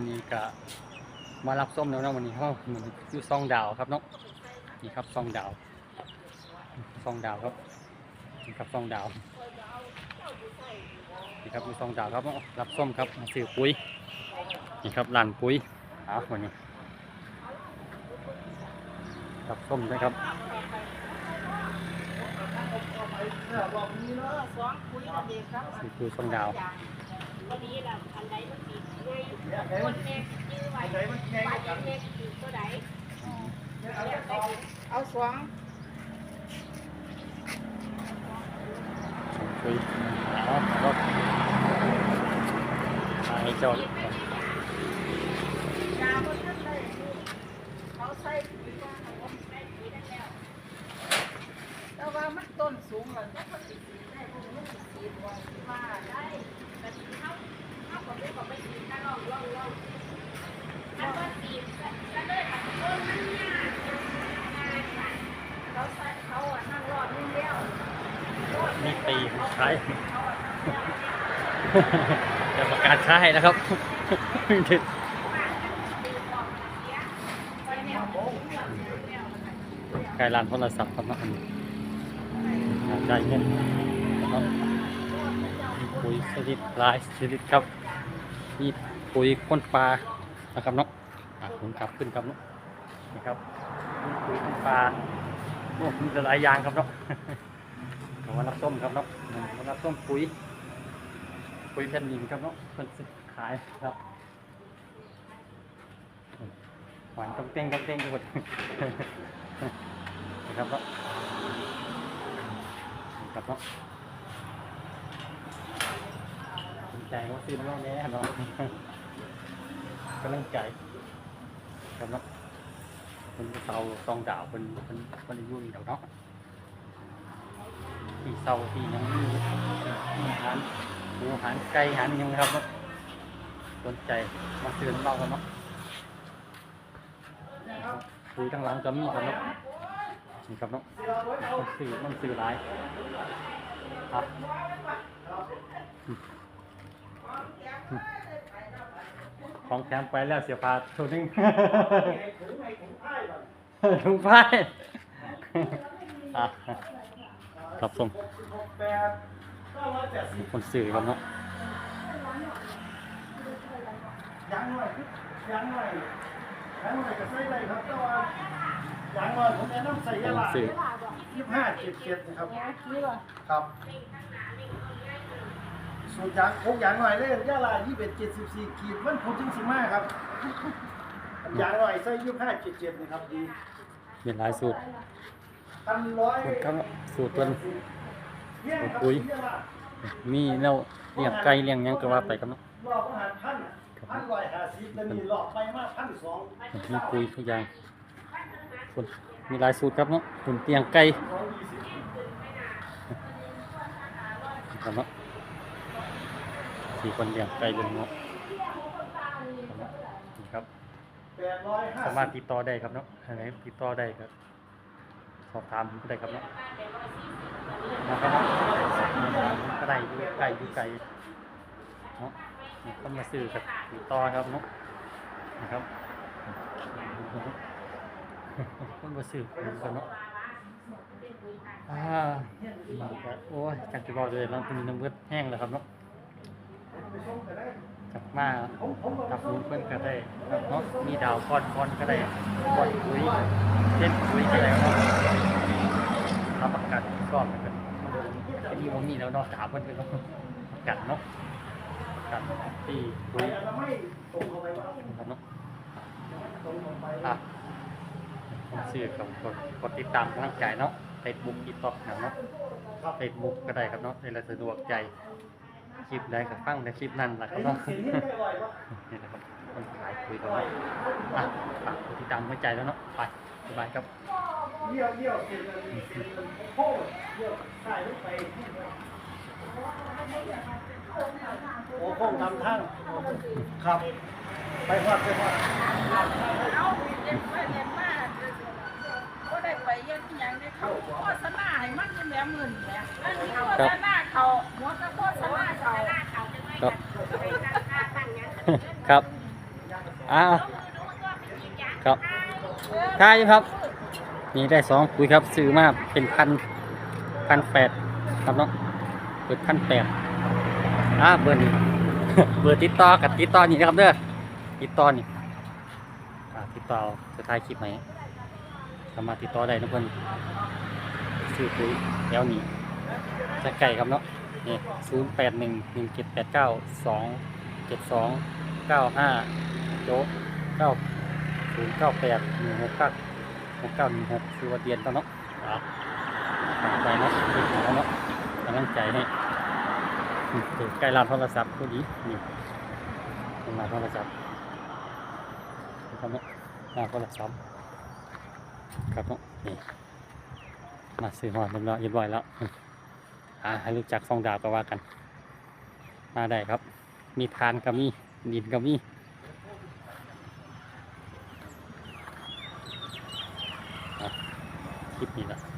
วันนี้ก็มารับส้มแล้วเนาะวันนี้เฮามันอยู่ซองดาวครับเนาะนี่ครับซองดาวซองดาวครับนี่ครับซองดาวนี่ครับอยู่ซองดาวครับเนาะรับส้มครับมาซื้อปุ๋ยนี่ครับร้านปุ๋ยเอาวันนี้รับส้มด้วยครับเออสองคุยกันเด็กครับซื้อปุ๋ยซองดาววันนี้ล่ะอันใดมันสิง่ายคนแม่ เอไว้ว่าจะแม่สิตัวใดเอาสองปุ๋ยเอาครับไปจอด ยาบนท่านเลยเขาใส่ปุ๋ยว่าเขาใส่ปุ๋ยได้แล้วแต่ว่ามันต้นสูงแล้วเนี่ยเขาสิสีได้พวกมันสิสีว่าว่าได้ แต่ที่เขาเขาก็ไม่บอกไม่สิถ้าลองลองลองถ้าว่าสิก็เลยแบบเออมันยากงานค่ะ เขาใส่เขาอะนั่งรอดนิ่งแล้ว นี่ปี ใช้จะประกาศใช้แล้วครับกายร้านโทรศัพท์ครับนาะอันนี้ได้เงินนะครับปุ๋ยชนิดลายชนิดครับมีปุ๋ยข้นปลานะครับเนาะอะผมขับขึ้นครับเนาะนี่ครับปุ๋ยข้นปลาโอ้มีหลายอย่างครับเนาะ ของวันรับส้มครับเนาะวันรับส้มปุ๋ย ปุ๋ยแผ่นดินครับเนาะเพิ่นสิขายครับหวานต้องเต้งต้องเต้งทุกคนนะครับเนาะครับเนาะสนใจว่าซื้อน้องแน่เนาะกำลังใจครับเนาะเป็นเสาตองดาวเป็นเป็นเป็นอายุ่นเดี๋ยวเนาะ เศร้าที่ยังมีอาหารหมูอาหารไก่อาหารยังครับเนาะสนใจมาซื้อน้ำเรากันเนาะคุยทั้งหลังก็มีครับเนาะนี่ครับเนาะมันซื้อมันซื้อหลายครับของแถมไปแล้วเสียพาตัวนึงถุงผ้าอะค รับส่งมีคนซื้อครับเนาะยังหน่อยยังหน่อยยังหน่อยก็ใส่ได้ครับแต่ว่ายังหน่อยผมแนะนำใส่ยาลาซื้อยี่ห้าเจ็ดเจ็ดนะครับครับสูตรยางพกยางหน่อยเลยยาลายี่สิบเอ็ดเจ็ดสิบสี่ขีดมันผลถึงสิบห้าครับยางหน่อยใส่ยี่ห้าเจ็ดเจ็ดนะครับดีมีหลายสูตร สูตรครับสูตรตัวเนี่ยครับปุ๋ยมีแนวเลี้ยงไก่เลี้ยงหยังก็ว่าไปครับเนาะรอบอาหารพันพันร้อยห้าสิบแล้วนี่รอบไปมากพันสองมีปุ๋ยทุกอย่างคนมีหลายสูตรครับเนาะคุณเตียงไก่สองยี่สิบครับเนาะสี่คนเลี้ยงไก่เลี้ยงเนาะครับ แปดร้อยห้าสาสิมารถติดต่อได้ครับเนาะอะไรติดต่อได้ครับ สอบถามก็ได้ครับเนาะนะครับเนาะก็ได้อยู่ไกลอยู่ไกลเนาะมีคนมาซื้อกับติดต่อครับเนาะนะครับคนมาซื้อกันเนาะอ่าโอ้ยจังจะบอกเลยเราเป็นน้ำเลือดแห้งแล้วครับเนาะ จับมาจับนู้เพื่อนก็ได้เนาะมีดาวก้อนก้อนก็ได้ก้อนปุ๋ยเล่นปุ๋ยก็ได้ครับรับประกันก้อนเหมือนกันอันนี้ผมมีแล้วเนาะถามเพื่อนก็ประกันเนาะประกันที่ปุ๋ยแล้วไม่ตรงเข้าไปว่าครับเนาะต้อะผมซื้อกับกดกดติดตามกำลังใจเนาะเฟซบุ๊กติ๊กต็อกเนาะเฟซบุ๊กก็ได้ครับเนาะในละสะดวกใจ คลิปใดก็ฟังในคลิปนั้นแหละครับเนาะเสียงไม่ไหววะนี่นะครับคนขายคุยกันเนาะอะฝากกดติดตามกำลังใจแล้วเนาะไปบ๊ายบายครับ เยี่ยวเยี่ยวเสียงโค้งเยี่ยวใส่ลงไปโอ้โค้งทำทั้งครับ ไปหอดไปหอดเอาเรียนมาเรียนมาก็ได้ไปเย็นยังได้เขาโฆษณาให้มันเป็นแหลมหมื่นแหละอันนี้โฆษณาเขาหมดแต่โฆษณาเขา ครับครับอ้าวครับทายครับ นี่ได้สองปุ๋ยครับซื้อมาเป็นพันพันแปดครับเนาะเปิดพันแปดอ่าเบอร์นี้เบอร์ติดต่อกับติดต่อนี่นะครับเด้อติดต่อนี่ติดต่อจะท้ายคลิปไหมสามารถติดต่อได้นะเพื่อนซื้อปุ๋ยแล้วนี่จะไก่ครับเนาะ ศูนย์แปดหนึ่งหนึ่งเจ็ดแปดเก้าสองเจ็ดสองเก้าห้าโจ๊กเก้าศูนย์เก้าแปดหนึ่งหกเก้าหกเก้าหนึ่งหกคือว่าเดียนตอนเนาะอ่าฝากไปเนาะติดต่อเนาะกำลังใจให้อืมเปิดใกล้ร้านโทรศัพท์พอดีนี่เป็นร้านโทรศัพท์ครับเนาะร้านโทรศัพท์ครับเนาะนี่มาซื้อหอดเรียบร้อยเรียบร้อยแล้ว ให้รู้จักฟองดาวก็ว่ากัน มาได้ครับ มีทานก็มีดินก็มีคลิปนี้ละ